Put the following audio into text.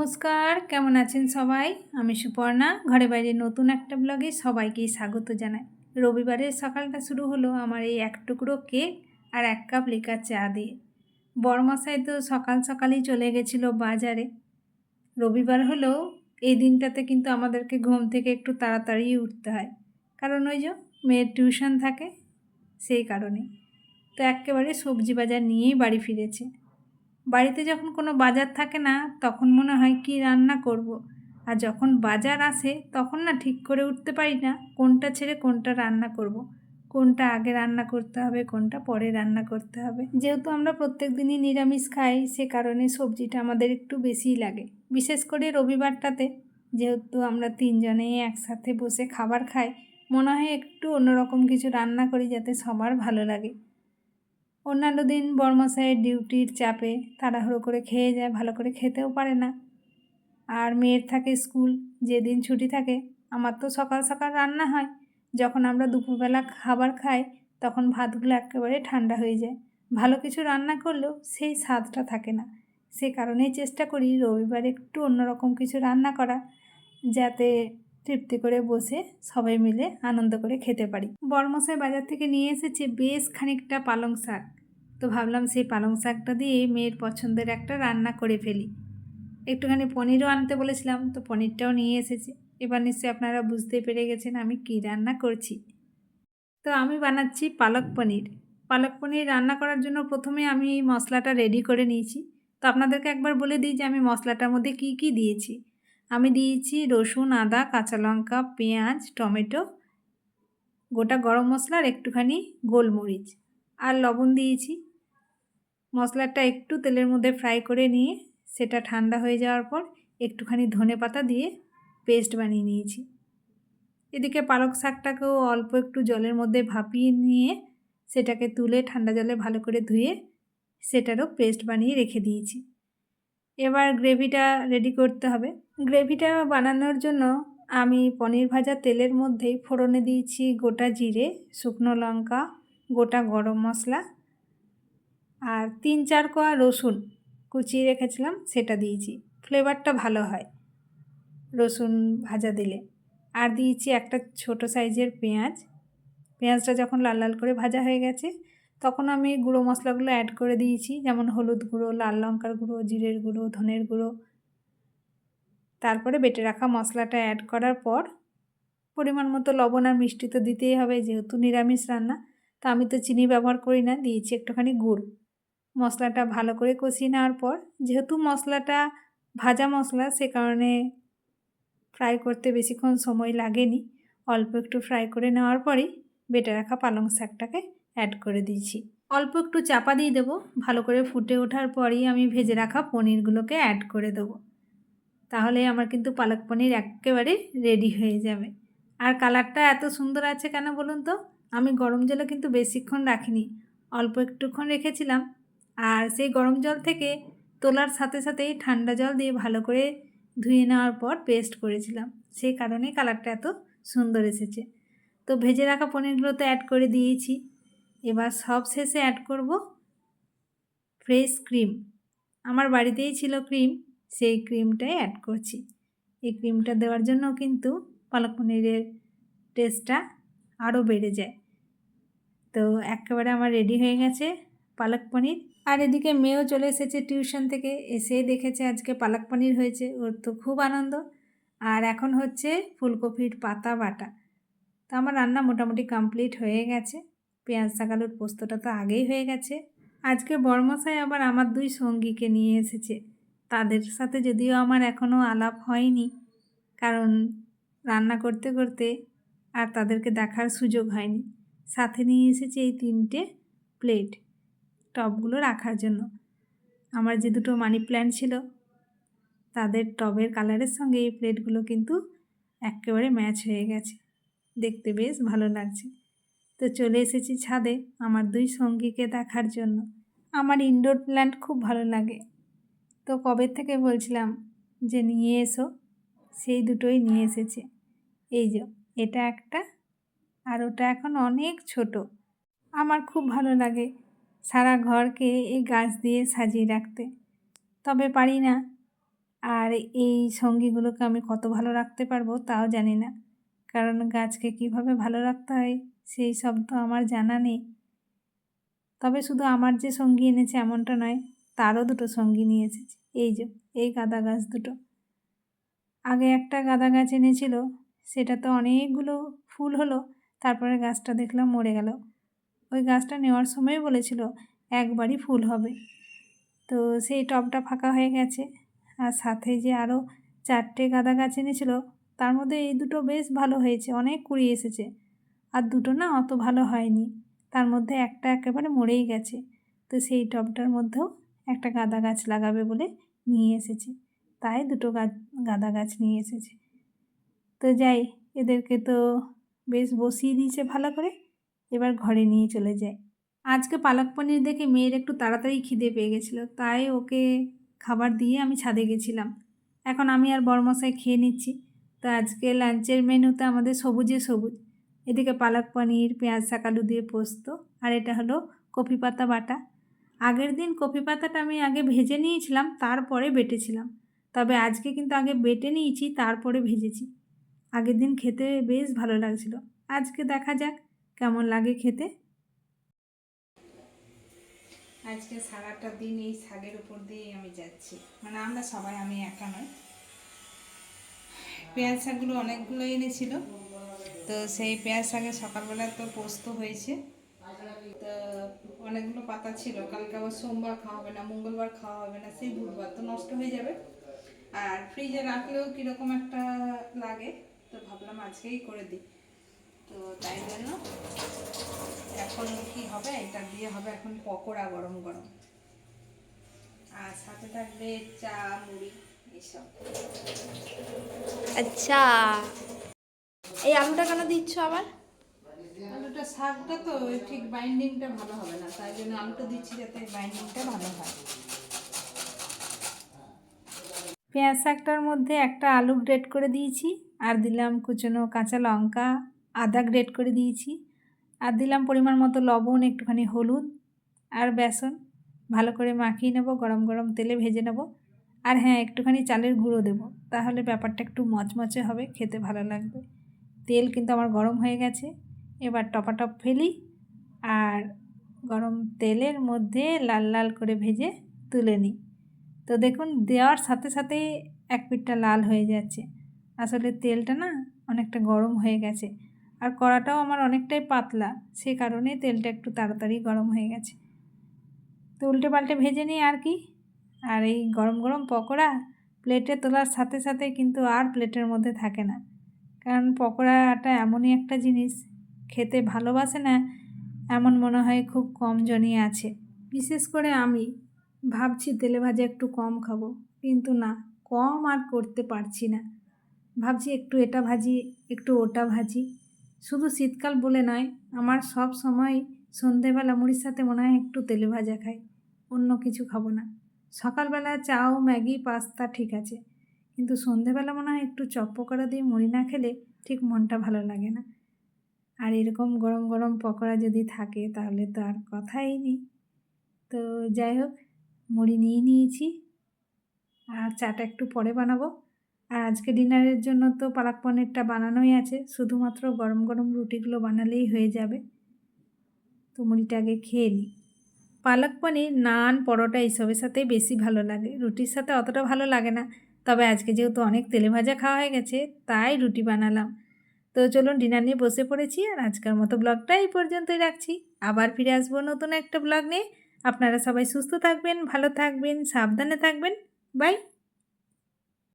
নমস্কার, কেমন আছেন সবাই? আমি সুপর্ণা, ঘরে বাইরে নতুন একটা ব্লগে সবাইকেই স্বাগত জানাই। রবিবারের সকালটা শুরু হলো আমার এই এক টুকরো কেক আর এক কাপ লিকার চা দিয়ে। বরমশাই তো সকাল সকালই চলে গেছিল বাজারে। রবিবার হলেও এই দিনটাতে কিন্তু আমাদেরকে ঘুম থেকে একটু তাড়াতাড়ি উঠতে হয়। কারণ ওই যে মেয়ের টিউশন থাকে, সেই কারণে। তো একেবারে সবজি বাজার নিয়েই বাড়ি ফিরেছে। বাড়িতে যখন কোনো বাজার থাকে না, তখন মনে হয় কি রান্না করব। আর যখন বাজার আসে, তখন না ঠিক করে উঠতে পারি না কোনটা ছেড়ে কোনটা রান্না করব। কোনটা আগে রান্না করতে হবে, কোনটা পরে রান্না করতে হবে যেহেতু আমরা প্রত্যেক দিনই নিরামিষ খাই, সে কারণে সবজিটা আমাদের একটু বেশিই লাগে বিশেষ করে রবিবারটাতে যেহেতু আমরা তিনজনে একসাথে বসে খাবার খাই, মনে হয় একটু অন্যরকম কিছু রান্না করি যাতে সবার ভালো লাগে অন্যান্য দিন বর্মশাইয়ের ডিউটির চাপে তাড়াহুড়ো করে খেয়ে যায়, ভালো করে খেতেও পারে না। আর মেয়ের থাকে স্কুল, যেদিন ছুটি থাকে, আমার তো সকাল সকাল রান্না হয়। যখন আমরা দুপুরবেলা খাবার খাই, তখন ভাতগুলো একেবারে ঠান্ডা হয়ে যায়। ভালো কিছু রান্না করলেও সেই স্বাদটা থাকে না। সে কারণেই চেষ্টা করি রবিবার একটু অন্যরকম কিছু রান্না করা যাতে তৃপ্তি করে বসে সবাই মিলে আনন্দ করে খেতে পারি। বরমশাই বাজার থেকে নিয়ে এসেছে বেশ খানিকটা পালং শাক। তো ভাবলাম সেই পালং শাকটা দিয়ে মেয়ের পছন্দের একটা রান্না করে ফেলি। একটুখানি পনিরও আনতে বলেছিলাম, তো পনিরটাও নিয়ে এসেছি। এবার নিশ্চয়ই আপনারা বুঝতে পেরে গেছেন আমি কি রান্না করছি। তো আমি বানাচ্ছি পালক পনির। পালক পনির রান্না করার জন্য প্রথমে আমি এই মশলাটা রেডি করে নিয়েছি। তো আপনাদেরকে একবার বলে দিই যে আমি মশলাটার মধ্যে কি কি দিয়েছি। আমি দিয়েছি রসুন, আদা, কাঁচা লঙ্কা, পেঁয়াজ, টমেটো, গোটা গরম মশলার একটুখানি গোলমরিচ। আর লবণ দিয়েছি। মশলাটা একটু তেলের মধ্যে ফ্রাই করে নিয়ে সেটা ঠান্ডা হয়ে যাওয়ার পর একটুখানি ধনে পাতা দিয়ে পেস্ট বানিয়ে নিয়েছি। এদিকে পালক শাকটাকেও অল্প একটু জলের মধ্যে ভাপিয়ে নিয়ে সেটাকে তুলে ঠান্ডা জলে ভালো করে ধুয়ে সেটারও পেস্ট বানিয়ে রেখে দিয়েছি। এবার গ্রেভিটা রেডি করতে হবে। গ্রেভিটা বানানোর জন্য আমি পনির ভাজা তেলের মধ্যেই ফোড়নে দিয়েছি গোটা জিরে, শুকনো লঙ্কা, গোটা গরম মশলা আর তিন চার কোয়া রসুন কুচিয়ে রেখেছিলাম, সেটা দিয়েছি। ফ্লেভারটা ভালো হয় রসুন ভাজা দিলে। আর দিয়েছি একটা ছোট সাইজের পেঁয়াজ। পেঁয়াজটা যখন লাল লাল করে ভাজা হয়ে গেছে তখন আমি গুঁড়ো মশলাগুলো অ্যাড করে দিয়েছি, যেমন হলুদ গুঁড়ো, লাল লঙ্কার গুঁড়ো, জিরের গুঁড়ো, ধনের গুঁড়ো। তারপরে বেটে রাখা মশলাটা অ্যাড করার পর পরিমাণ মতো লবণ আর মিষ্টি তো দিতেই হবে, যেহেতু নিরামিষ রান্না, তা আমি তো চিনি ব্যবহার করি না, দিয়েছি একটুখানি গুড়। মশলাটা ভালো করে কষিয়ে নেওয়ার পর, যেহেতু মশলাটা ভাজা মশলা, সে কারণে ফ্রাই করতে বেশিক্ষণ সময় লাগেনি, অল্প একটু ফ্রাই করে নেওয়ার পরেই বেটে রাখা পালং শাকটাকে অ্যাড করে দিয়েছি অল্প একটু চাপা দিয়ে দেবো। ভালো করে ফুটে ওঠার পরেই আমি ভেজে রাখা পনিরগুলোকে অ্যাড করে দেবো। তাহলে আমার কিন্তু পালক পনির একেবারে রেডি হয়ে যাবে। আর কালারটা এত সুন্দর আছে কেন বলুন তো? আমি গরম জলে কিন্তু বেশিক্ষণ রাখিনি। অল্প একটুক্ষণ রেখেছিলাম। আর সেই গরম জল থেকে তোলার সাথে সাথেই ঠান্ডা জল দিয়ে ভালো করে ধুয়ে নেওয়ার পর পেস্ট করেছিলাম। সেই কারণে কালারটা এত সুন্দর এসেছে। তো ভেজে রাখা পনিরগুলো তো অ্যাড করে দিয়েছি। এবার সব শেষে অ্যাড করব ফ্রেশ ক্রিম আমার বাড়িতেই ছিল ক্রিম সেই ক্রিমটাই অ্যাড করছি। এই ক্রিমটা দেওয়ার জন্য কিন্তু পালক পনিরের টেস্টটা আরও বেড়ে যায়। তো একেবারে আমার রেডি হয়ে গেছে পালক পনির। আর এদিকে মেয়েও চলে এসেছে টিউশন থেকে, এসেই দেখেছে আজকে পালক পনির হয়েছে, ওর তো খুব আনন্দ। আর এখন হচ্ছে ফুলকপির পাতা বাটা। তো আমার রান্না মোটামুটি কমপ্লিট হয়ে গেছে। পেঁয়াজ শাকালুর পোস্তটা তো আগেই হয়ে গেছে। আজকে বর্মশাই আবার আমার দুই সঙ্গীকে নিয়ে এসেছে। তাদের সাথে যদিও আমার এখনও আলাপ হয়নি, কারণ রান্না করতে করতে আর তাদেরকে দেখার সুযোগ হয়নি। সাথে নিয়ে এসেছি এই তিনটে প্লেট টবগুলো রাখার জন্য। আমার যে দুটো মানি প্ল্যান্ট ছিল, তাদের টবের কালারের সঙ্গে এই প্লেটগুলো কিন্তু একেবারে ম্যাচ হয়ে গেছে। দেখতে বেশ ভালো লাগছে। তো চলে এসেছি ছাদে আমার দুই সঙ্গীকে দেখার জন্য। আমার ইনডোর প্ল্যান্ট খুব ভালো লাগে। তো কবে থেকে বলছিলাম যে নিয়ে এসো? সেই দুটোই নিয়ে এসেছে। এই যে, এটা একটা আর ওটা এখন অনেক ছোট। আমার খুব ভালো লাগে সারা ঘরকে এই গাছ দিয়ে সাজিয়ে রাখতে। তবে পারি না। আর এই সঙ্গীগুলোকে আমি কত ভালো রাখতে পারব তাও জানি না। কারণ গাছকে কীভাবে ভালো রাখতে হয়, সেই সব তো আমার জানা নেই। তবে শুধু আমার যে সঙ্গী এনেছে এমনটা নয়, তারও দুটো সঙ্গী নিয়ে এসেছে। এই যে, এই গাঁদা গাছ দুটো। আগে একটা গাঁদা গাছ এনেছিল, সেটা তো অনেকগুলো ফুল হলো, তারপরে গাছটা দেখলাম মরে গেল। ওই গাছটা নেওয়ার সময় বলেছিল, একবারই ফুল হবে। তো সেই টবটা ফাঁকা হয়ে গেছে। আর সাথে যে আরও চারটে গাঁদা গাছ এনেছিল তার মধ্যে এই দুটো বেশ ভালো হয়েছে, অনেক কুড়ি এসেছে। আর দুটো না অত ভালো হয়নি। তার মধ্যে একটা একেবারে মরেই গেছে। তো সেই টবটার মধ্যেও একটা গাঁদা গাছ লাগাবে বলে নিয়ে এসেছে। তাই দুটো গাছ গাঁদা গাছ নিয়ে এসেছে। তো যাই, এদেরকে তো বেশ বসিয়ে দিয়েছে ভালো করে। এবার ঘরে নিয়ে চলে যায়। আজকে পালক পনির দেখে মেয়ের একটু তাড়াতাড়ি খিদে পেয়ে গেছিল। তাই ওকে খাবার দিয়ে আমি ছাদে গেছিলাম। এখন আমি আর বরমশাই খেয়ে নিচ্ছি। তো আজকে লাঞ্চের মেনুতে আমাদের সবুজে সবুজ। এদিকে পালক পনির, পেঁয়াজ শাকালু দিয়ে পোস্ত, আর এটা হলো কপি পাতা বাটা। আগের দিন কপি পাতাটা আমি আগে ভেজে নিয়েছিলাম, তারপরে বেটেছিলাম। তবে আজকে কিন্তু আগে বেটে নিয়েছি, তারপরে ভেজেছি। আগের দিন খেতে বেশ ভালো লাগছিল। আজকে দেখা যাক কেমন লাগে খেতে। আজকে সারাটা দিন এই শাকের উপর দিয়েই আমি যাচ্ছি। মানে আমরা সবাই, আমি একা নয় পেঁয়াজ শাকগুলো অনেকগুলো এনেছিল। তো সেই পেঁয়াজ শাকে সকালবেলা তো পোস্ত হয়েছে। তো অনেকগুলো পাতা ছিল। কালকে আবার সোমবার খাওয়া হবে না, মঙ্গলবার খাওয়া হবে না, সেই বুধবার তো নষ্ট হয়ে যাবে। আর ফ্রিজে রাখলেও কীরকম একটা লাগে, তো ভাবলাম আজকেই করে দিই। তো তাই জন্য এখন কি হবে? এটা দিয়ে হবে এখন পকোড়া গরম গরম। আর সাথে থাকবে চা, মুড়ি। আচ্ছা। এই আলুটা কেন দিচ্ছ আবার? আলুটা শাকটা তো ঠিক বাইন্ডিংটা ভালো হবে না তাই জন্য আলুটা দিচ্ছি যাতে বাইন্ডিংটা ভালো হয়। পেঁয়াজ শাকটার মধ্যে একটা আলু গ্রেট করে দিয়েছি আর দিলাম কুচনো কাঁচা লঙ্কা আদা গ্রেট করে দিয়েছি আর দিলাম পরিমাণ মতো লবণ একটুখানি হলুদ আর বেসন। ভালো করে মাখিয়ে নেব গরম গরম তেলে ভেজে নেব। আর হ্যাঁ একটুখানি চালের গুঁড়ো দেবো। তাহলে ব্যাপারটা একটু মচমচে হবে, খেতে ভালো লাগবে। তেল কিন্তু আমার গরম হয়ে গেছে। এবার টপাটপ ফেলি আর গরম তেলের মধ্যে লাল লাল করে ভেজে তুলে নিই। তো দেখুন, দেওয়ার সাথে সাথেই এক পিঠটা লাল হয়ে যাচ্ছে। আসলে তেলটা না অনেকটা গরম হয়ে গেছে। আর কড়াটাও আমার অনেকটাই পাতলা, সে কারণে তেলটা একটু তাড়াতাড়ি গরম হয়ে গেছে। তো উল্টে পাল্টে ভেজে নিই আর কি। আর এই গরম গরম পকোড়া প্লেটে তোলার সাথে সাথে কিন্তু আর প্লেটের মধ্যে থাকে না। কারণ পকোড়াটা এমনই একটা জিনিস, খেতে ভালোবাসে না, এমন মনে হয় খুব কম জনই আছে। বিশেষ করে আমি, ভাবছি তেলে ভাজা একটু কম খাব, কিন্তু না, কম আর করতে পারছি না। ভাবছি একটু এটা ভাজি, একটু ওটা ভাজি। শুধু শীতকাল বলে নয়, আমার সব সময় সন্ধেবেলা মুড়ির সাথে মনে হয় একটু তেলে ভাজা খাই, অন্য কিছু খাব না। সকালবেলা চাও, ম্যাগি, পাস্তা ঠিক আছে। কিন্তু সন্ধেবেলা মনে হয় একটু চপ পকোড়া দিয়ে মুড়ি না খেলে ঠিক মনটা ভালো লাগে না। আর এরকম গরম গরম পকোড়া যদি থাকে তাহলে তো আর কথাই নেই। তো যাই হোক, মুড়ি নিয়ে নিয়েছি। আর চাটা একটু পরে বানাবো। আর আজকে ডিনারের জন্য তো পালাক পনিরটা বানানোই আছে। শুধুমাত্র গরম গরম রুটিগুলো বানালেই হয়ে যাবে। তো মুড়িটা আগে খেয়ে নিই। পালক পনির নান, পরোটা এইসবের সাথেই বেশি ভালো লাগে। রুটির সাথে অতটা ভালো লাগে না। তবে আজকে যেহেতু অনেক তেলে ভাজা খাওয়া হয়ে গেছে, তাই রুটি বানালাম। তো চলুন ডিনার নিয়ে বসে পড়েছি আর আজকের মতো ব্লগটা এই পর্যন্তই রাখছি। আবার ফিরে আসব নতুন একটা ব্লগ নিয়ে। আপনারা সবাই সুস্থ থাকবেন, ভালো থাকবেন, সাবধানে থাকবেন। বাই!